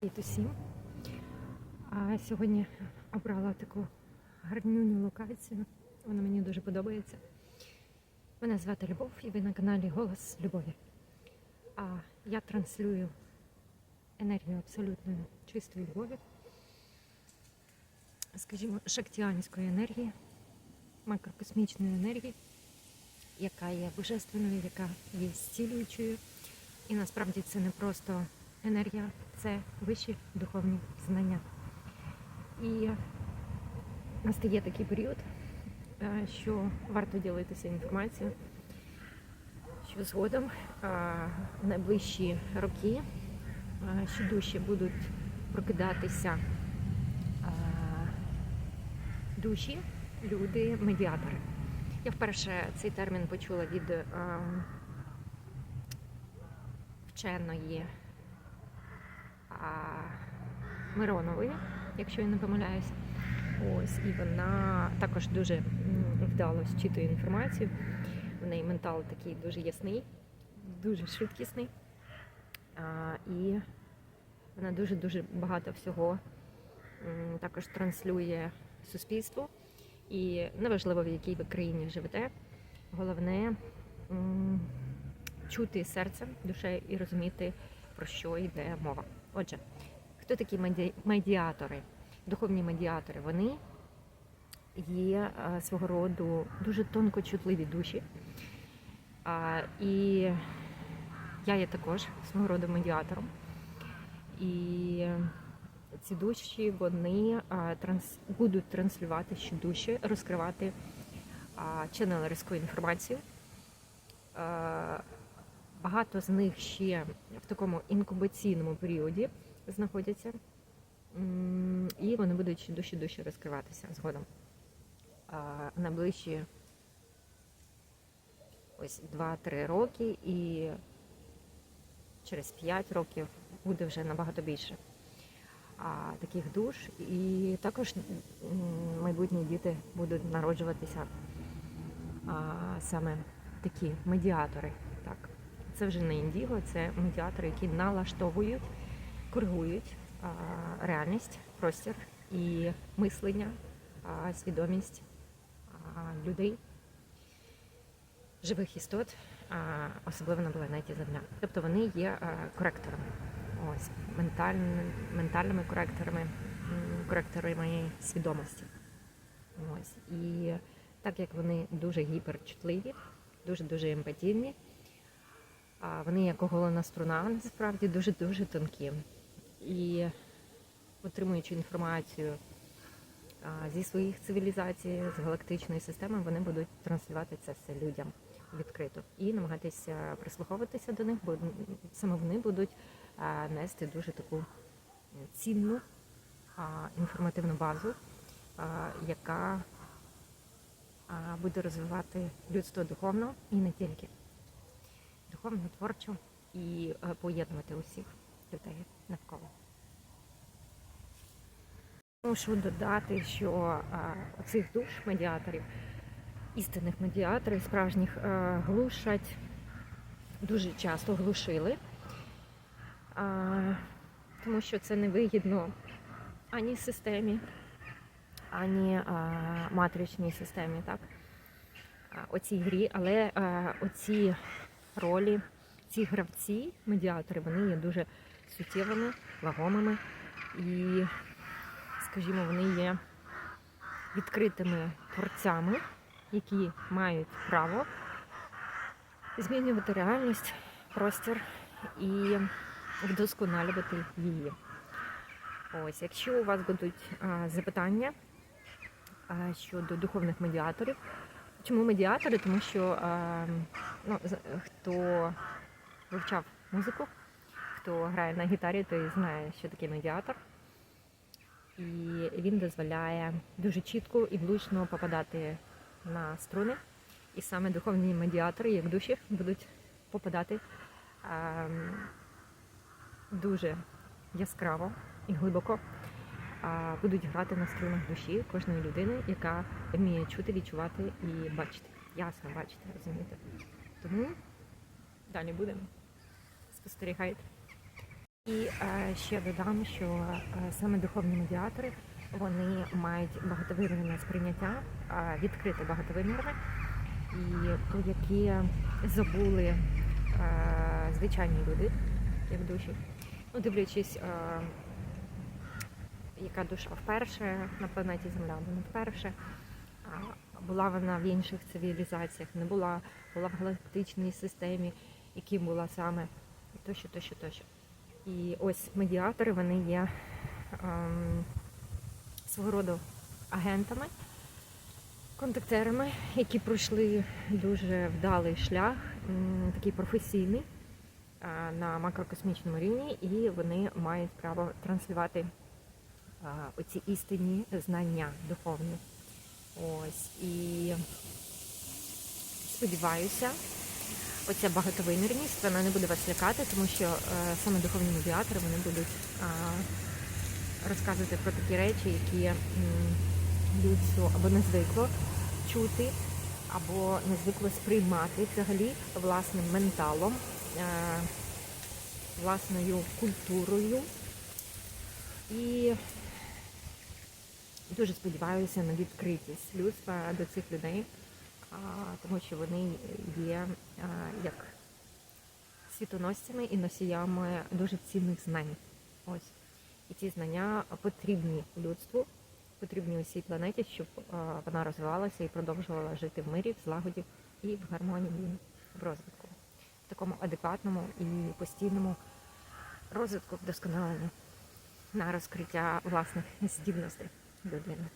Привіт усім. А сьогодні обрала таку гарнюню локацію. Вона мені дуже подобається. Мене звати Любов і ви на каналі Голос Любові. А я транслюю енергію абсолютної чистої любові, скажімо, шактіанської енергії, макрокосмічної енергії, яка є божественною, яка є зцілюючою. І насправді це не просто енергія, це вищі духовні знання. І настає такий період, е, що варто ділитися інформацією, що згодом е, в найближчі роки е, що душі будуть прокидатися душі, люди, медіатори. Я вперше цей термін почула від е, вченої Миронової, якщо я не помиляюсь. Ось, і вона також дуже вдало зчитує інформацію. В неї ментал такий дуже ясний, дуже швидкісний. А, і вона дуже-дуже багато всього також транслює суспільству. І неважливо, в якій ви країні живете, головне чути серцем, душею і розуміти, про що йде мова. Отже, хто такі меді- медіатори? Духовні медіатори, вони є е, свого роду дуже тонко чутливі душі. І я є також свого роду медіатором. І ці душі вони а, транс, будуть транслювати ще душі, розкривати ченелерську інформацію. Багато з них ще в такому інкубаційному періоді знаходяться, і вони будуть ще душі душі розкриватися згодом. А, Найближчі ось 2-3 роки, і через 5 років буде вже набагато більше таких душ. І також майбутні діти будуть народжуватися саме такі медіатори. Так. Це вже не індіго, це медіатори, які налаштовують, коригують реальність, простір і мислення, свідомість людей, живих істот, особливо на планеті Земля. Тобто вони є коректорами, ось ментальними, ментальними коректорами, коректорами свідомості. Ось і так як вони дуже гіперчутливі, дуже дуже емпатійні. А вони як оголена струна, насправді дуже дуже тонкі. І отримуючи інформацію зі своїх цивілізацій, з галактичної системи, вони будуть транслювати це все людям відкрито і намагатися прислуховуватися до них, бо саме вони будуть нести дуже таку цінну інформативну базу, яка буде розвивати людство духовно і не тільки духовно, творчо і е, поєднувати усіх людей навколо. Мушу додати, що е, оцих душ медіаторів, істинних медіаторів, справжніх е, глушать, дуже часто глушили, тому що це не вигідно ані системі, ані матричній системі, так? Оцій грі, але оці ролі, ці гравці, медіатори, вони є дуже суттєвими, вагомими і, скажімо, вони є відкритими творцями, які мають право змінювати реальність, простір і вдосконалювати її. Ось, якщо у вас будуть а, запитання а, щодо духовних медіаторів, Чому медіатори? Тому що е, ну, хто вивчав музику, хто грає на гітарі, той знає, що таке медіатор. І він дозволяє дуже чітко і влучно попадати на струни. І саме духовні медіатори, як душі, будуть попадати е, дуже яскраво і глибоко а, будуть грати на струнах душі кожної людини, яка вміє чути, відчувати і бачити. Ясно бачити, розумієте. Тому далі будемо. Спостерігайте. І е, ще додам, що е, саме духовні медіатори вони мають багатовимірне сприйняття, е, відкрите багатовимірне, і про які забули е, звичайні люди, як душі. Ну, дивлячись, е, яка душа вперше на планеті Земля, не вперше. Була вона в інших цивілізаціях, не була, була в галактичній системі, яким була саме тощо, тощо, тощо. І ось медіатори вони є ем, свого роду агентами, контактерами, які пройшли дуже вдалий шлях, м, такий професійний а, на макрокосмічному рівні, і вони мають право транслювати а, оці істинні знання духовні. Ось і сподіваюся, оця багатовимірність вона не буде вас лякати, тому що е, саме духовні медіатори вони будуть а, розказувати про такі речі, які м, людству або не звикло чути, або не звикло сприймати взагалі власним менталом, е, власною культурою. І дуже сподіваюся на відкритість людства до цих людей, тому що вони є як світоносцями і носіями дуже цінних знань. Ось. І ці знання потрібні людству, потрібні усій планеті, щоб вона розвивалася і продовжувала жити в мирі, в злагоді і в гармонії, в розвитку, в такому адекватному і постійному розвитку вдосконалення на розкриття власних здібностей людини.